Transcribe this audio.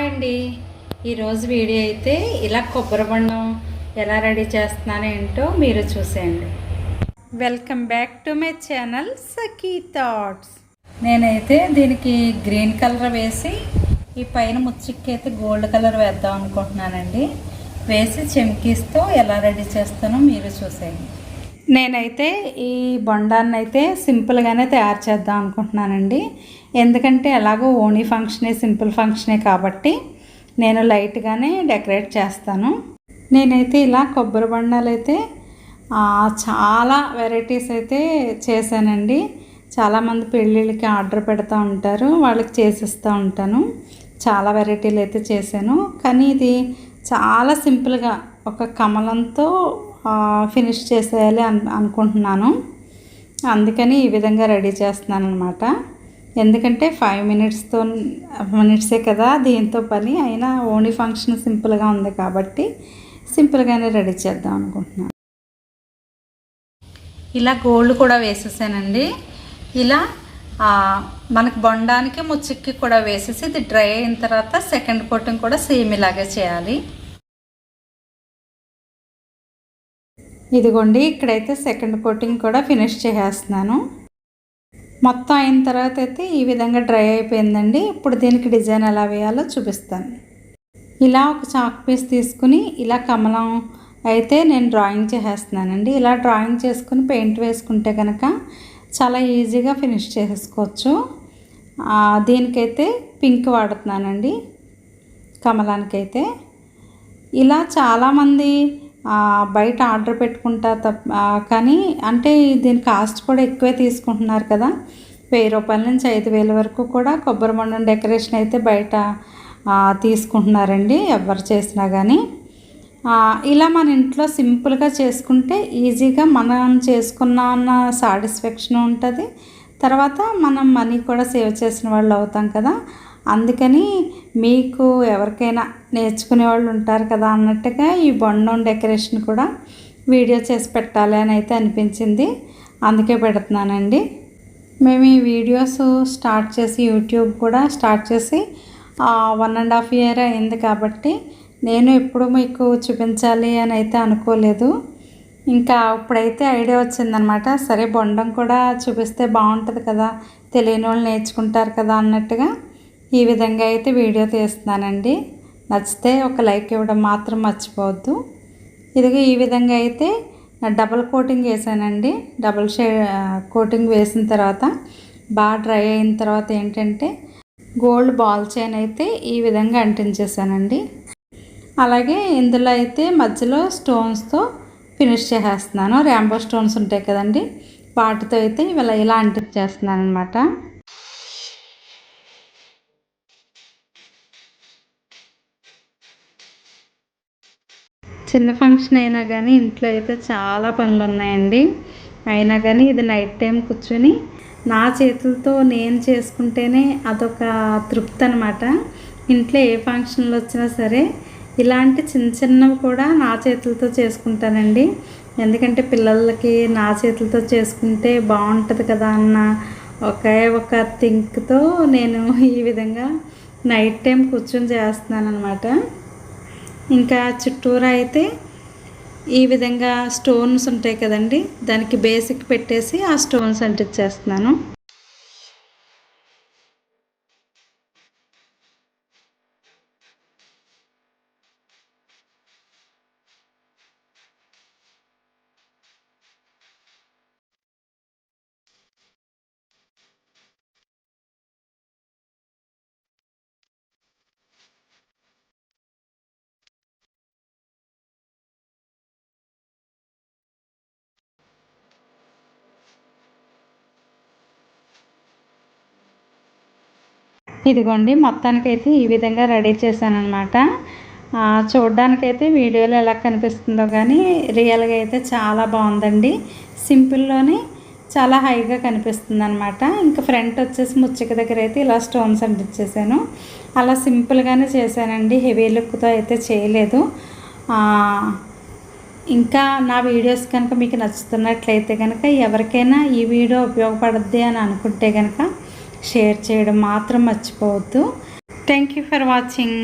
Hi అండి ఈరోజు video అయితే ఇలా కొబ్బరి బొండం ఎలా రెడీ చేస్తున్నాను ఏంటో మీరు చూసేయండి. Welcome back to my channel Sakhi thoughts నేనైతే దీనికి గ్రీన్ కలర్ వేసి ఈ పైన ముచ్చిక్కి అయితే గోల్డ్ కలర్ వేద్దాం అనుకుంటున్నానండి. వేసి చెమ్కీస్తో ఎలా రెడీ చేస్తానో మీరు చూసేయండి. నేనైతే ఈ బొండాన్ని అయితే సింపుల్గానే తయారు చేద్దాం అనుకుంటున్నానండి. ఎందుకంటే ఎలాగో ఓణీ ఫంక్షనే సింపుల్ ఫంక్షనే కాబట్టి నేను లైట్గానే డెకరేట్ చేస్తాను. నేనైతే ఇలా కొబ్బరి బొండాలు అయితే చాలా వెరైటీస్ అయితే చేశానండి. చాలామంది పెళ్ళిళ్ళకి ఆర్డర్ పెడతా ఉంటారు వాళ్ళకి చేసిస్తూ ఉంటాను. చాలా వెరైటీలు అయితే చేశాను. కానీ ఇది చాలా సింపుల్గా ఒక కమలంతో ఫినిష్ చేసేయాలి అను అనుకుంటున్నాను. అందుకని ఈ విధంగా రెడీ చేస్తున్నాను అనమాట ఎందుకంటే ఫైవ్ మినిట్స్తో మినిట్సే కదా దీంతో పని అయినా ఓన్లీ ఫంక్షన్ సింపుల్గా ఉంది కాబట్టి సింపుల్గానే రెడీ చేద్దాం అనుకుంటున్నాను. ఇలా గోల్డ్ కూడా వేసేసానండి. ఇలా మనకు బొండానికి ముచ్చిక్కి కూడా వేసేసి ఇది డ్రై అయిన తర్వాత సెకండ్ కోటింగ్ కూడా సేమ్ ఇలాగే చేయాలి. ఇదిగోండి ఇక్కడైతే సెకండ్ కోటింగ్ కూడా ఫినిష్ చేసేస్తున్నాను. మొత్తం అయిన తర్వాత అయితే ఈ విధంగా డ్రై అయిపోయిందండి. ఇప్పుడు దీనికి డిజైన్ ఎలా వేయాలో చూపిస్తాను. ఇలా ఒక చాక్ పీస్ తీసుకుని ఇలా కమలం అయితే నేను డ్రాయింగ్ చేసేస్తున్నానండి. ఇలా డ్రాయింగ్ చేసుకుని పెయింట్ వేసుకుంటే కనుక చాలా ఈజీగా ఫినిష్ చేసేసుకోవచ్చు. దీనికైతే పింక్ వాడుతున్నానండి. కమలానికైతే. ఇలా చాలామంది బయట ఆర్డర్ పెట్టుకుంటా తప్ప కానీ అంటే దీని కాస్ట్ కూడా ఎక్కువే తీసుకుంటున్నారు కదా. వెయ్యి రూపాయల నుంచి ఐదు వేల వరకు కూడా కొబ్బరి బొండం డెకరేషన్ అయితే బయట తీసుకుంటున్నారండి ఎవరు చేసినా కానీ ఇలా మన ఇంట్లో సింపుల్గా చేసుకుంటే ఈజీగా మనం చేసుకున్న అన్న సాటిస్ఫాక్షన్ ఉంటుంది. తర్వాత మనం మనీ కూడా సేవ్ చేసిన వాళ్ళు అవుతాం కదా. అందుకని మీకు ఎవరికైనా నేర్చుకునే వాళ్ళు ఉంటారు కదా అన్నట్టుగా ఈ బొండం డెకరేషన్ కూడా వీడియో చేసి పెట్టాలి అని అయితే అనిపించింది. అందుకే పెడుతున్నానండి. మేము ఈ వీడియోస్ స్టార్ట్ చేసి యూట్యూబ్ కూడా స్టార్ట్ చేసి వన్ అండ్ హాఫ్ ఇయర్ అయింది కాబట్టి నేను ఎప్పుడు మీకు చూపించాలి అని అయితే అనుకోలేదు. ఇంకా ఇప్పుడైతే ఐడియా వచ్చిందనమాట. సరే బొండం కూడా చూపిస్తే బాగుంటుంది కదా తెలియని వాళ్ళు నేర్చుకుంటారు కదా అన్నట్టుగా. ఈ విధంగా అయితే వీడియో తీస్తున్నానండి. నచ్చితే ఒక లైక్ ఇవ్వడం మాత్రం మర్చిపోవద్దు. ఇదిగో ఈ విధంగా అయితే డబల్ కోటింగ్ వేసానండి డబల్ షే కోటింగ్ వేసిన తర్వాత బాగా డ్రై అయిన తర్వాత ఏంటంటే గోల్డ్ బాల్ చైన్ అయితే ఈ విధంగా అంటించేసానండి అలాగే ఇందులో అయితే మధ్యలో స్టోన్స్తో ఫినిష్ చేసేస్తున్నాను. ర్యాంబో స్టోన్స్ ఉంటాయి కదండి వాటితో అయితే ఇలా ఇలా అంటించేస్తున్నాను అనమాట చిన్న ఫంక్షన్ అయినా కానీ ఇంట్లో అయితే చాలా పనులు ఉన్నాయండి అయినా కానీ ఇది నైట్ టైం కూర్చొని నా చేతులతో నేను చేసుకుంటేనే అదొక తృప్తి అనమాట ఇంట్లో ఏ ఫంక్షన్లు వచ్చినా సరే ఇలాంటి చిన్న చిన్నవి కూడా నా చేతులతో చేసుకుంటానండి. ఎందుకంటే పిల్లలకి నా చేతులతో చేసుకుంటే బాగుంటుంది కదా అన్న ఒకే ఒక థింక్తో నేను ఈ విధంగా నైట్ టైం కూర్చొని చేస్తున్నాను అనమాట ఇంకా చుట్టూరా అయితే ఈ విధంగా స్టోన్స్ ఉంటాయి కదండి. దానికి బేసిక్ పెట్టేసి ఆ స్టోన్స్ అంటించేస్తున్నాను. ఇదిగోండి మొత్తానికైతే ఈ విధంగా రెడీ చేశాను చూడ్డానికైతే వీడియోలో ఎలా కనిపిస్తుందో కానీ రియల్గా అయితే చాలా బాగుందండి. సింపుల్లోనే చాలా హైగా కనిపిస్తుంది అనమాట ఇంకా ఫ్రంట్ వచ్చేసి ముచ్చిక దగ్గర అయితే ఇలా స్టోన్స్ అంటించేసాను అలా సింపుల్గానే చేశానండి. హెవీ లుక్తో అయితే చేయలేదు. ఇంకా నా వీడియోస్ కనుక మీకు నచ్చుతున్నట్లయితే కనుక ఎవరికైనా ఈ వీడియో ఉపయోగపడుద్ది అని అనుకుంటే కనుక షేర్ చేయడం మాత్రం మర్చిపోవద్దు. Thank you for watching